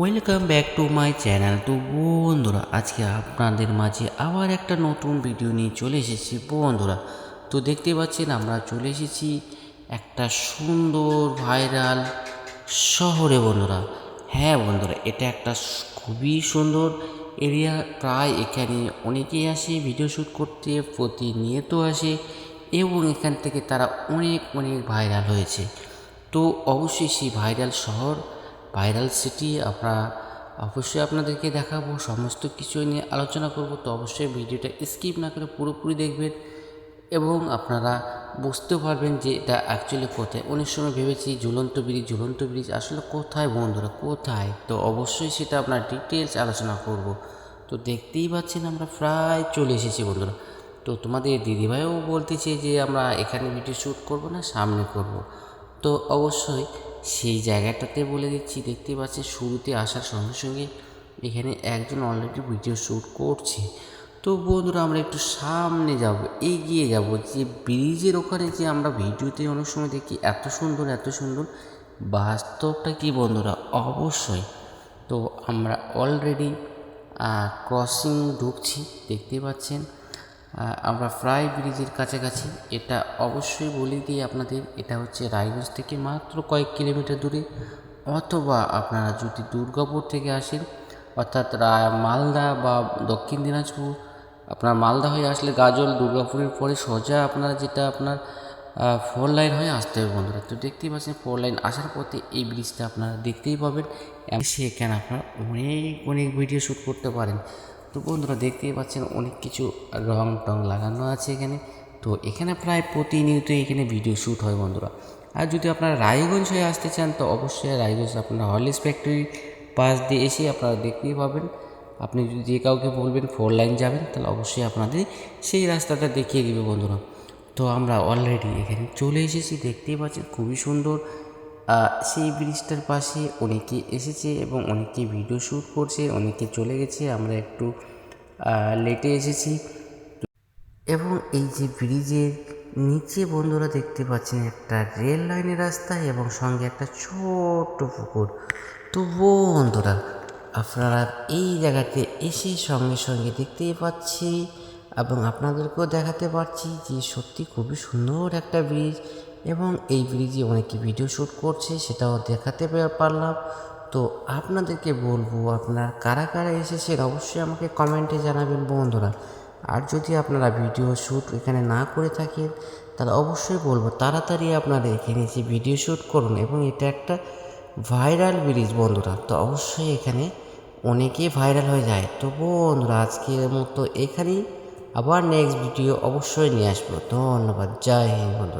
Welcome back to my channel তো বন্ধুরা, আজকে আপনাদের মাঝে আবার একটা নতুন ভিডিও নিয়ে চলে এসেছি বন্ধুরা। তো দেখতে পাচ্ছেন, আমরা চলে এসেছি একটা সুন্দর ভাইরাল শহরে বন্ধুরা। হ্যাঁ বন্ধুরা, এটা একটা খুবই সুন্দর এরিয়া প্রায় এখানে অনেকেই আসে ভিডিও শ্যুট করতে, প্রতিনিয়ত আসে, এবং এখান থেকে তারা অনেক অনেক ভাইরাল হয়েছে। তো অবশ্যই সেই ভাইরাল শহর ভাইরাল সিটি আমরা অবশ্যই আপনাদেরকে দেখাবো, সমস্ত কিছু নিয়ে আলোচনা করব, তো অবশ্যই ভিডিওটা স্কিপ না করে পুরোপুরি দেখবেন এবং আপনারা বুঝতে পারবেন যে এটা অ্যাকচুয়ালি কোথায়। অনেক সময় ভেবেছি ঝুলন্ত ব্রিজ ঝুলন্ত ব্রিজ আসলে কোথায় বন্ধুরা, কোথায়? তো অবশ্যই সেটা আপনার ডিটেলস আলোচনা করব। তো দেখতেই পাচ্ছেন আমরা প্রায় চলে এসেছি বন্ধুরা। তো তোমাদের দিদিভাইও বলতেছে যে আমরা এখানে ভিডিও শ্যুট করব না, সামনে করব। তো অবশ্যই সেই জায়গাটাতে বলে দিচ্ছি, দেখতে পাচ্ছেন শুরুতে আসার সঙ্গে সঙ্গে এখানে একজন অলরেডি ভিডিও শ্যুট করছে। তো বন্ধুরা, আমরা একটু সামনে যাব, এগিয়ে যাব। যে ব্রিজের ওখানে যে আমরা ভিডিওতে অনেক সময় দেখি, এত সুন্দর এত সুন্দর, বাস্তবটা কি বন্ধুরা? অবশ্যই। তো আমরা অলরেডি ক্রসিং ঢুকছি, দেখতে পাচ্ছেন। আমরা প্রায় ব্রিজের কাছাকাছি। এটা অবশ্যই বলে দিই আপনাদের, এটা হচ্ছে রায়গঞ্জ থেকে মাত্র কয়েক কিলোমিটার দূরে। অথবা আপনারা যদি দুর্গাপুর থেকে আসেন, অর্থাৎ মালদা বা দক্ষিণ দিনাজপুর, আপনার মালদা হয়ে আসলে গাজল দুর্গাপুরের পরে সোজা আপনারা যেটা আপনার ফোর লাইন হয়ে আসতে হবে বন্ধুরা। তো দেখতেই পাচ্ছেন ফোর লাইন আসার পথে এই ব্রিজটা আপনারা দেখতেই পাবেন। সেখানে আপনারা অনেক অনেক ভিডিও শ্যুট করতে পারেন। তো বন্ধুরা দেখতেই পাচ্ছেন অনেক কিছু রং টং লাগানো আছে এখানে। তো এখানে প্রায় প্রতিনিয়ত এখানে ভিডিও শ্যুট হয় বন্ধুরা। আর যদি আপনারা রায়গঞ্জ হয়ে আসতে চান, তো অবশ্যই রায়গঞ্জ আপনারা হলিস ফ্যাক্টরি পাশ দিয়ে এসে আপনারা দেখতেই পাবেন। আপনি যদি যে কাউকে বলবেন ফোর লাইন যাবেন, তাহলে অবশ্যই আপনাদের সেই রাস্তাটা দেখিয়ে দিবে বন্ধুরা। তো আমরা অলরেডি এখানে চলে এসেছি, দেখতেই পাচ্ছেন খুবই সুন্দর। সেই ব্রিজটার পাশে অনেকে এসেছে এবং অনেকে ভিডিও শ্যুট করছে, অনেকে চলে গেছে, আমরা একটু লেটে এসেছি। এবং এই যে ব্রিজের নিচে বন্ধুরা দেখতে পাচ্ছেন একটা রেল লাইনের রাস্তা এবং সঙ্গে একটা ছোট্ট পুকুর। তো বন্ধুরা, আপনারা এই জায়গাতে এসে সঙ্গে সঙ্গে দেখতেই পাচ্ছি এবং আপনাদেরকেও দেখাতে পারছি যে সত্যি খুবই সুন্দর একটা ব্রিজ। এবং এই ব্রিজে অনেকে ভিডিও শ্যুট করছে, সেটাও দেখাতে পারলাম। তো আপনাদেরকে বলব, আপনারা কারা কারা এসেছেন অবশ্যই আমাকে কমেন্টে জানাবেন বন্ধুরা। আর যদি আপনারা ভিডিও শ্যুট এখানে না করে থাকেন, তাহলে অবশ্যই বলব, তাড়াতাড়ি আপনারা এখানে এসে ভিডিও শ্যুট করুন এবং এটা একটা ভাইরাল ব্রিজ বন্ধুরা। তো অবশ্যই এখানে অনেকেই ভাইরাল হয়ে যায়। তো বন্ধুরা, আজকের মতো এখানেই আবার নেক্সট ভিডিও অবশ্যই নিয়ে আসব। ধন্যবাদ। জয় হিন্দ